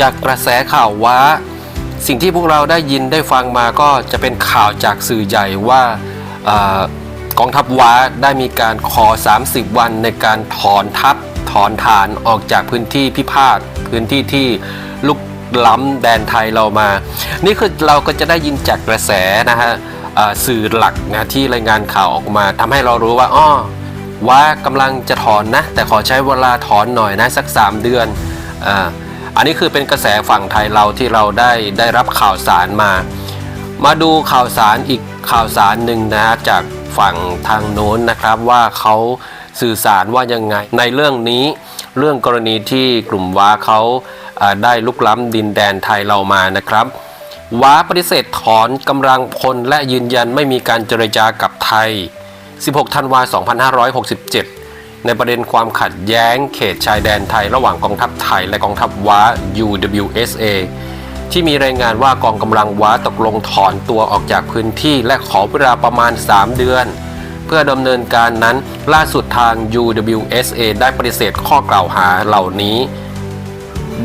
จากกระแสข่าวว่า สิ่งที่พวกเราได้ยินได้ฟังมาก็จะเป็นข่าวจากสื่อใหญ่ว่าอกองทัพว้าได้มีการขอ 30 วันในการถอนทัพถอนฐานออกจากพื้นที่พิพาทพื้นที่ที่ลุกล้ำแดนไทยเรามา นี่คือเราก็จะได้ยินจากกระแสนะฮะสื่อหลักนะที่รายงานข่าวออกมาทำให้เรารู้ว่าอ้อว่ากำลังจะถอนนะ แต่ขอใช้เวลาถอนหน่อยนะสัก 3 เดือนอ่า อันนี้คือเป็นกระแสฝั่งไทยเราที่เราได้ได้รับข่าวสารมา มาดูข่าวสารอีกข่าวสารหนึ่งนะจากฝั่งทางโน้นนะครับว่าเขาสื่อสารว่ายังไง ในเรื่องนี้เรื่องกรณีที่กลุ่มว้าเขาอ่าได้ลุกล้ำดินแดนไทยเรามานะครับว้าปฏิเสธถอนกำลังพลและยืนยันไม่มีการเจรจากับไทย 16 ธันวา 2567 ในประเด็นความขัดแย้งเขตชายแดนไทย ระหว่างกองทัพไทยและกองทัพว้า UWSA ที่มีรายงานว่ากองกำลังว้าตกลงถอนตัวออกจากพื้นที่และขอเวลาประมาณ 3 เดือน เพื่อดำเนินการนั้นล่าสุดทาง UWSA ได้ปฏิเสธข้อกล่าวหาเหล่านี้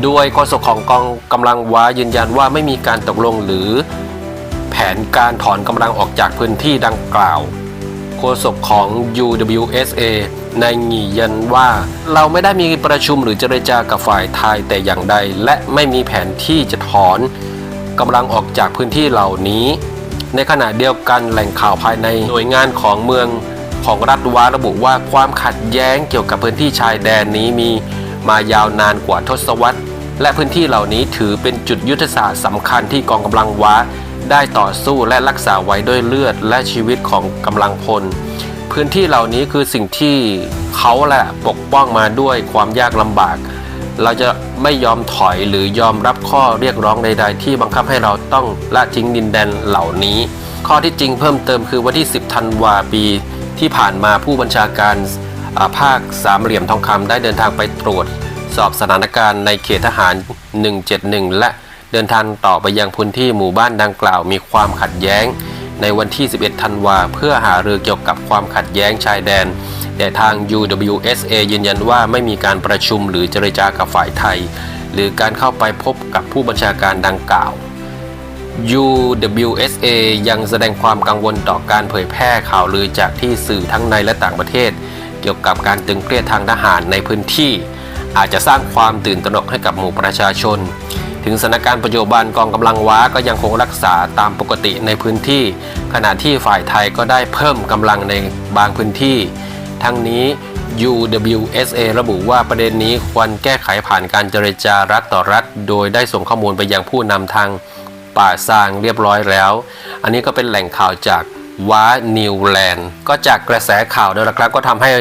ด้วยโฆษกของกองกำลังว้ายืนยันว่าไม่มีการตกลงหรือ แผนการถอนกำลังออกจากพื้นที่ดังกล่าว โฆษกของ UWSA ในายหงียันว่า เราไม่ได้มีประชุมหรือเจรจากับฝ่ายไทยแต่อย่างใด และไม่มีแผนที่จะถอนกำลังออกจากพื้นที่เหล่านี้ ในขณะเดียวกันแหล่งข่าวภายในหน่วยงานของเมืองของรัฐวาระบุว่าความขัดแย้งเกี่ยวกับพื้นที่ชายแดนนี้มีมายาวนานกว่าทศวรรษ และพื้นที่เหล่านี้ถือเป็นจุดยุทธศาสตร์สำคัญที่กองกำลังว้า ได้ต่อสู้และรักษาไว้ด้วยเลือดและชีวิตของกำลังพล พื้นที่เหล่านี้คือสิ่งที่เขาแหละปกป้องมาด้วยความยากลำบาก เราจะไม่ยอมถอยหรือยอมรับข้อเรียกร้องใด ๆ ที่บังคับให้เราต้องละทิ้งดินแดนเหล่านี้ ข้อที่จริงเพิ่มเติมคือวันที่ 10ธันวาปีที่ผ่านมาผู้บัญชาการาภาคสามเหลี่ยมทองคำได้เดินทางไปตรวจ สอบสถานการณ์ในเขตทหาร 171 และ เดินทางต่อไปยังพื้นที่หมู่บ้านดังกล่าวมีความขัดแย้ง ในวันที่ 11 ธันวาเพื่อหารือเกี่ยวกับความขัดแย้งชายแดน แต่ทาง UWSA ยืนยันว่าไม่มีการประชุมหรือเจรจากับฝ่ายไทย หรือการเข้าไปพบกับผู้บัญชาการดังกล่าว UWSA ยังแสดงความกังวลต่อการเผยแพร่ข่าวลือจากที่สื่อทั้งในและต่างประเทศ เกี่ยวกับการตึงเครียดทางทหารในพื้นที่ อาจจะสร้างความตื่นตระหนกให้กับหมู่ประชาชน ถึงสถานการณ์ปัจจุบันกองกำลังว้าก็ยังคงรักษาตามปกติในพื้นที่ ขณะที่ฝ่ายไทยก็ได้เพิ่มกำลังในบางพื้นที่ ทั้งนี้ UWSA ระบุว่าประเด็นนี้ควรแก้ไขผ่านการเจรจารัฐต่อรัฐ โดยได้ส่งข้อมูลไปยังผู้นำทางป่าซางเรียบร้อยแล้ว อันนี้ก็เป็นแหล่งข่าวจาก ว้านิวแลนด์ก็จากกระแสข่าวนั่นะครับก็ทำให้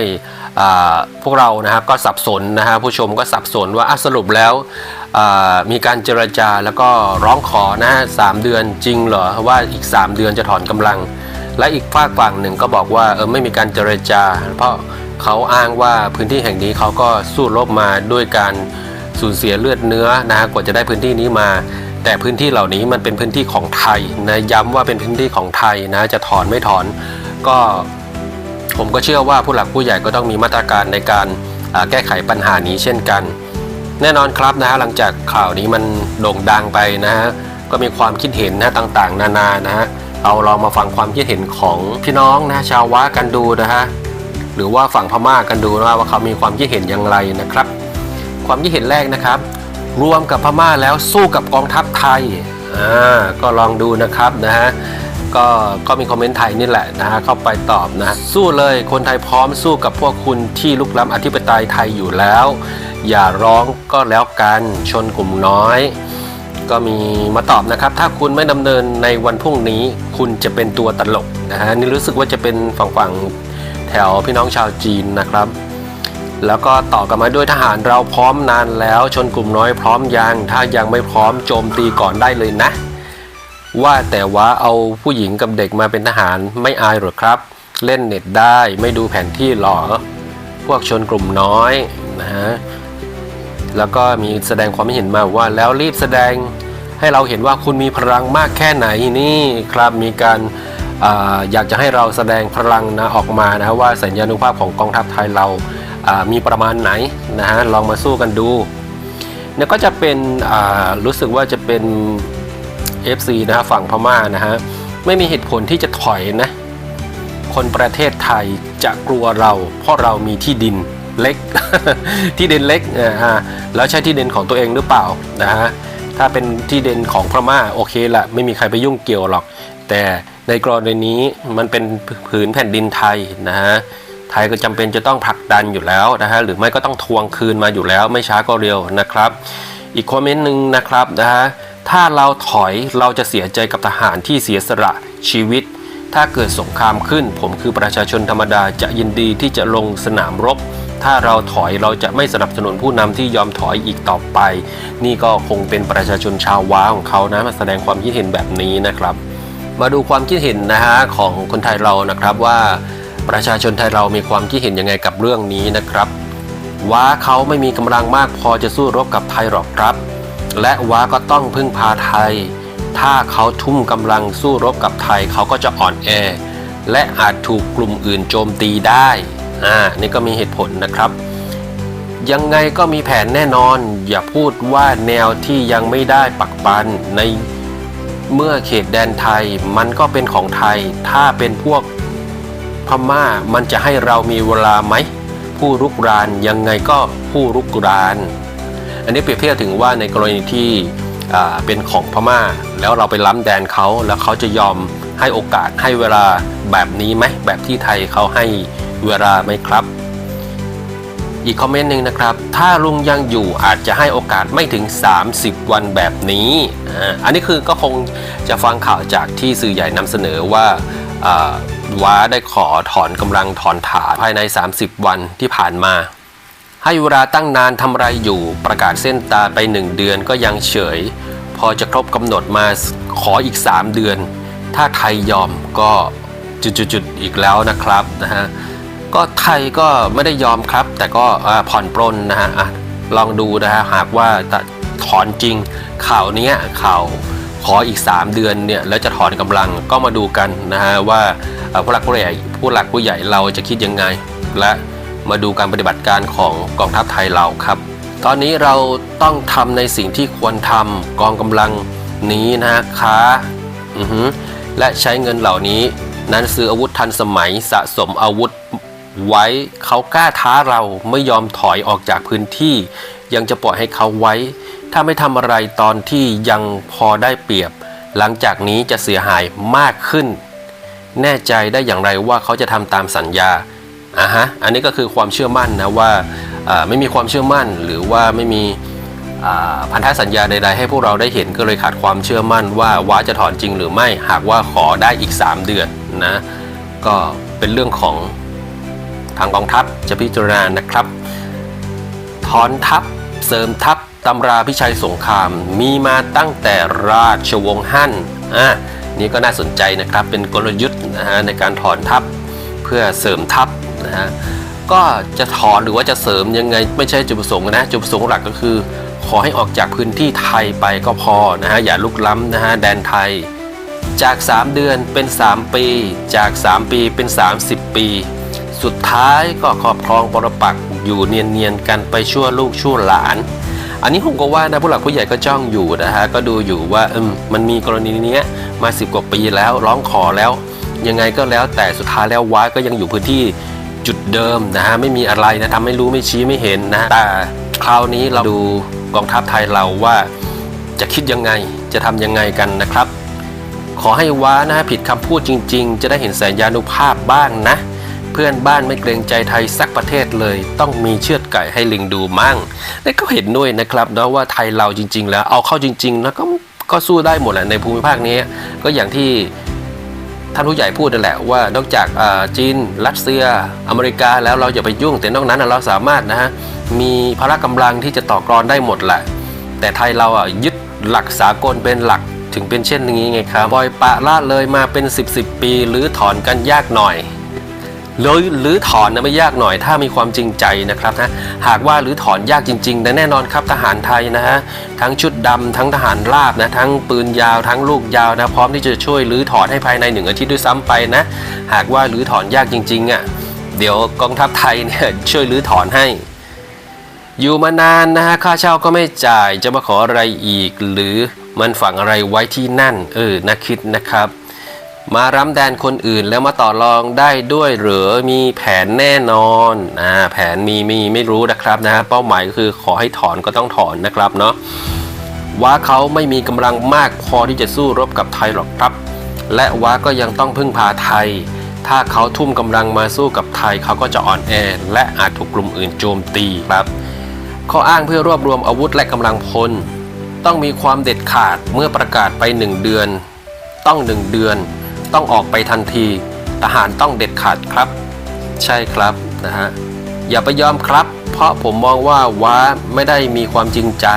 พวกเรานะครับก็สับสนนะฮะผู้ชมก็สับสนว่าสรุปแล้วมีการเจรจาแล้วก็ร้องขอนะฮะสามเดือนจริงเหรอว่าอีก 3 เดือนจะถอนกำลัง และอีกฝากฝั่งหนึ่งก็บอกว่าเออไม่มีการเจรจา เพราะเขาอ้างว่าพื้นที่แห่งนี้เขาก็สู้รบมาด้วยการสูญเสียเลือดเนื้อนะฮะกว่าจะได้พื้นที่นี้มา แต่พื้นที่เหล่านี้มันเป็นพื้นที่ของไทยนะย้ำว่าเป็นพื้นที่ของไทยนะจะถอนไม่ถอนก็ผมก็เชื่อว่าผู้หลักผู้ใหญ่ก็ต้องมีมาตรการในการแก้ไขปัญหานี้เช่นกัน แน่นอนครับนะฮะหลังจากข่าวนี้มันโด่งดังไปนะฮะก็มีความคิดเห็นนะต่างๆ นานานะฮะเอาลองมาฟังความคิดเห็นของพี่น้องนะชาววะกันดูนะฮะหรือว่าฝั่งพม่ากันดูนะว่าเขามีความคิดเห็นอย่างไรนะครับ ความคิดเห็นแรกนะครับ รวมกับพม่าแล้วสู้กับกองทัพไทยอ่าก็ลองดูนะครับนะฮะก็ก็มีคอมเมนต์ไทยนี่แหละนะฮะเข้าไปตอบนะ สู้เลยคนไทยพร้อมสู้กับพวกคุณที่ลุกล้ำอธิปไตยไทยอยู่แล้ว อย่าร้องก็แล้วกันชนกลุ่มน้อย ก็มีมาตอบนะครับ ถ้าคุณไม่ดำเนินในวันพรุ่งนี้ คุณจะเป็นตัวตลกนะฮะนี่รู้สึกว่าจะเป็นฝั่งฝั่งแถวพี่น้องชาวจีนนะครับ แล้วก็ต่อกันมาด้วยทหารเราพร้อมนานแล้วชนกลุ่มน้อยพร้อมยัง ถ้ายังไม่พร้อมโจมตีก่อนได้เลยนะ ว่าแต่ว่าเอาผู้หญิงกับเด็กมาเป็นทหารไม่อายหรอครับ เล่นเน็ตได้ไม่ดูแผนที่หรอ พวกชนกลุ่มน้อยนะฮะแล้วก็มีแสดงความเห็นมาว่าแล้วรีบแสดงให้เราเห็นว่าคุณมีพลังมากแค่ไหนนี่ครับมีการอาอยากจะให้เราแสดงพลังนะออกมานะว่าสัญญานุภาพของกองทัพไทยเรา มีประมาณไหนนะฮะลองมาสู้กันดูเนี่ยก็จะเป็นรู้สึกว่าจะเป็น FC นะฮะฝั่งพม่านะฮะไม่มีเหตุผลที่จะถอยนะคนประเทศไทยจะกลัวเรา เพราะเรามีที่ดินเล็ก ที่ดินเล็กนะฮะแล้วใช้ที่ดินของตัวเองหรือเปล่านะฮะถ้าเป็นที่ดินของพม่าโอเคละไม่มีใครไปยุ่งเกี่ยวหรอก แต่ในกรณีนี้มันเป็นผืนแผ่นดินไทยนะฮะ ไทยก็จำเป็นจะต้องผลักดันอยู่แล้วนะฮะหรือไม่ก็ต้องทวงคืนมาอยู่แล้วไม่ช้าก็เร็วนะครับ อีกคอมเมนต์หนึ่งนะครับนะฮะถ้าเราถอยเราจะเสียใจกับทหารที่เสียสละชีวิต ถ้าเกิดสงครามขึ้น ผมคือประชาชนธรรมดาจะยินดีที่จะลงสนามรบ ถ้าเราถอยเราจะไม่สนับสนุนผู้นำที่ยอมถอยอีกต่อไป นี่ก็คงเป็นประชาชนชาวว้าของเขานะมาแสดงความคิดเห็นแบบนี้นะครับ มาดูความคิดเห็นนะฮะของคนไทยเรานะครับว่า ประชาชนไทยเรามีความคิดเห็นยังไงกับเรื่องนี้นะครับว้าเขาไม่มีกำลังมากพอจะสู้รบกับไทยหรอกครับ และว้าก็ต้องพึ่งพาไทย ถ้าเขาทุ่มกำลังสู้รบกับไทยเขาก็จะอ่อนแอ และอาจถูกกลุ่มอื่นโจมตีได้อ่านี่ก็มีเหตุผลนะครับ ยังไงก็มีแผนแน่นอน อย่าพูดว่าแนวที่ยังไม่ได้ปักปันในเมื่อเขตแดนไทยมันก็เป็นของไทย ถ้าเป็นพวก พม่ามันจะให้เรามีเวลาไหม ผู้รุกรานยังไงก็ผู้รุกราน อันนี้เปรียบเทียบถึงว่าในกรณีที่เป็นของพม่า แล้วเราไปล้ำแดนเขาแล้วเขาจะยอมให้โอกาสให้เวลาแบบนี้ไหมแบบที่ไทยเขาให้เวลาไหมครับ อีกคอมเมนต์หนึ่งนะครับ ถ้าลุงยังอยู่อาจจะให้โอกาสไม่ถึง 30 วันแบบนี้ อันนี้คือก็คงจะฟังข่าวจากที่สื่อใหญ่นำเสนอว่า ว้าได้ขอถอนกำลังถอนฐานภายใน 30 วันที่ผ่านมา ให้เวลาตั้งนานทำไรอยู่ประกาศเส้นตาไป 1 เดือนก็ยังเฉย พอจะครบกำหนดมาขออีก 3 เดือน ถ้าไทยยอมก็จุดๆอีกแล้วนะครับนะฮะก็ไทยก็ไม่ได้ยอมครับ แต่ก็ผ่อนปรนนะฮะลองดูนะฮะหากว่าจะถอนจริงข่าวนี้ข่าว ขออีก 3 เดือนเนี่ยแล้วจะถอนกำลังก็มาดูกันนะฮะว่าผู้หลักผู้ใหญ่ผู้หลักผู้ใหญ่เราจะคิดยังไง และมาดูการปฏิบัติการของกองทัพไทยเราครับ ตอนนี้เราต้องทำในสิ่งที่ควรทำกองกำลังนี้นะฮะค้าและใช้เงินเหล่านี้นั้นซื้ออาวุธทันสมัยสะสมอาวุธไว้เขากล้าท้าเราไม่ยอมถอยออกจากพื้นที่ ยังจะปล่อยให้เขาไว้ ถ้าไม่ทำอะไรตอนที่ยังพอได้เปรียบ หลังจากนี้จะเสียหายมากขึ้น แน่ใจได้อย่างไรว่าเขาจะทำตามสัญญาอะฮะอันนี้ก็คือความเชื่อมั่นนะว่าไม่มีความเชื่อมั่นหรือว่าไม่มีพันธสัญญาใด ๆ ให้พวกเราได้เห็นก็เลยขาดความเชื่อมั่นว่าว้าจะถอนจริงหรือไม่หากว่าขอได้อีก 3 เดือนนะก็เป็นเรื่องของทางกองทัพจะพิจารณานะครับ ถอนทัพเสริมทัพ ตำราพิชัยสงครามมีมาตั้งแต่ราชวงศ์ฮั่นอะนี่ก็น่าสนใจนะครับเป็นกลยุทธ์นะฮะในการถอนทัพเพื่อเสริมทัพนะฮะก็จะถอนหรือว่าจะเสริมยังไงไม่ใช่จุดประสงค์นะจุดประสงค์หลักก็คือ ขอให้ออกจากพื้นที่ไทยไปก็พอนะฮะอย่าลุกล้ำนะฮะแดนไทย จาก 3 เดือนเป็น 3 ปี จาก 3 ปีเป็น 30 ปี สุดท้ายก็ครอบครองปรปักษ์อยู่เนียนๆกันไปชั่วลูกชั่วหลาน อันนี้ผมก็ว่านะผู้หลักผู้ใหญ่ก็จ้องอยู่นะฮะก็ดูอยู่ว่ามมันมีกรณีนี้มา 10 กว่าปีแล้วร้องขอแล้ว ยังไงก็แล้วแต่สุดท้ายแล้วว้าก็ยังอยู่พื้นที่จุดเดิมนะฮะไม่มีอะไรนะทำไม่รู้ไม่ชี้ไม่เห็นนะแต่คราวนี้เราดูกองทัพไทยเราว่าจะคิดยังไงจะทำยังไงกันนะครับ ขอให้ว้านะฮะผิดคำพูดจริง ๆ จะได้เห็นแสนยานุภาพบ้างนะ เพื่อนบ้านไม่เกรงใจไทยสักประเทศเลย ต้องมีเชือดไก่ให้ลิงดูมั่งและก็เห็นด้วยนะครับนะว่าไทยเราจริง ๆ แล้วเอาเข้าจริงๆแล้วก็ก็สู้ได้หมดแหละในภูมิภาคนี้ ก็อย่างที่ท่านผู้ใหญ่พูดนั่นแหละว่านอกจากจีน รัสเซีย อเมริกาแล้วเราอย่าไปยุ่ง แต่นอกนั้นเราสามารถนะฮะมีพละกำลังที่จะต่อกรได้หมดแหละ แต่ไทยเราอะยึดหลักสากลเป็นหลักถึงเป็นเช่นนี้ไงครับปล่อยปะละเลยมาเป็น 10 10ปี หรือถอนกันยากหน่อย เลยหรือถอนนะไม่ยากหน่อยถ้ามีความจริงใจนะครับนะหากว่าหรือถอนยากจริงๆแต่แน่นอนครับทหารไทยนะฮะทั้งชุดดำทั้งทหารราบนะทั้งปืนยาวทั้งลูกยาวนะพร้อมที่จะช่วยหรือถอนให้ภายในหนึ่งอาทิตย์ด้วยซ้ำไปนะหากว่าหรือถอนยากจริงๆอะเดี๋ยวกองทัพไทยเนี่ยช่วยหรือถอนให้อยู่มานานนะฮะค่าเช่าก็ไม่จ่ายจะมาขออะไรอีก หรือมันฝังอะไรไว้ที่นั่น เออน่าคิดนะครับ มาร้ำแดนคนอื่นแล้วมาต่อรองได้ด้วยหรือมีแผนแน่นอนอ่าแผนมีมีไม่รู้นะครับนะฮะเป้าหมายก็คือขอให้ถอนก็ต้องถอนนะครับเนาะว่าเขาไม่มีกำลังมากพอที่จะสู้รบกับไทยหรอกครับ และว่าก็ยังต้องพึ่งพาไทย ถ้าเขาทุ่มกำลังมาสู้กับไทยเขาก็จะอ่อนแอและอาจถูกกลุ่มอื่นโจมตีครับข้ออ้างเพื่อรวบรวมอาวุธและกำลังพล ต้องมีความเด็ดขาดเมื่อประกาศไปหนึ่งเดือน ต้องหนึ่งเดือน ต้องออกไปทันที ทหารต้องเด็ดขาดครับ ใช่ครับนะฮะอย่าไปยอมครับ เพราะผมมองว่าว้าไม่ได้มีความจริงใจ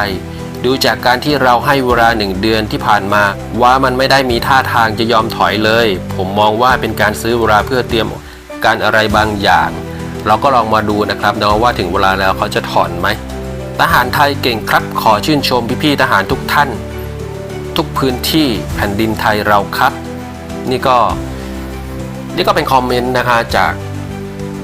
ดูจากการที่เราให้เวลาหนึ่งเดือนที่ผ่านมาว้ามันไม่ได้มีท่าทางจะยอมถอยเลย ผมมองว่าเป็นการซื้อเวลาเพื่อเตรียมการอะไรบางอย่าง เราก็ลองมาดูนะครับนะว่าถึงเวลาแล้วเขาจะถอนไหมทหารไทยเก่งครับ ขอชื่นชมพี่ๆทหารทุกท่าน ทุกพื้นที่แผ่นดินไทยเราครับ นี่ก็นี่ก็เป็นคอมเมนต์นะคะจาก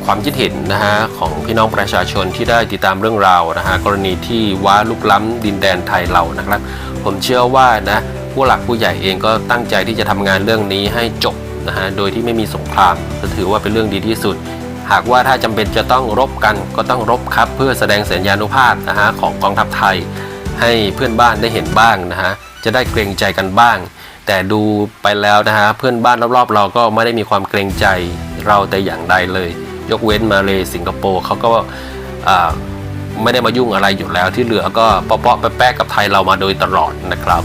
ความคิดเห็นนะฮะของพี่น้องประชาชนที่ได้ติดตามเรื่องราวนะฮะกรณีที่ว้าลุกล้ำดินแดนไทยเรานะครับ ผมเชื่อว่านะผู้หลักผู้ใหญ่เองก็ตั้งใจที่จะทำงานเรื่องนี้ให้จบนะฮะโดยที่ไม่มีสงครามก็ถือว่าเป็นเรื่องดีที่สุด หากว่าถ้าจำเป็นจะต้องรบกันก็ต้องรบครับ เพื่อแสดงสัญญานุภาพนะฮะของกองทัพไทย ให้เพื่อนบ้านได้เห็นบ้างนะฮะจะได้เกรงใจกันบ้าง แต่ดูไปแล้วนะฮะเพื่อนบ้านรอบๆ เราก็ไม่ได้มีความเกรงใจเราแต่อย่างใดเลย ยกเว้นมาเลสิงคโปร์เขาก็ไม่ได้มายุ่งอะไรอยู่แล้วที่เหลือก็เปาะๆแป๊ะๆกับไทยเรามาโดยตลอดนะครับ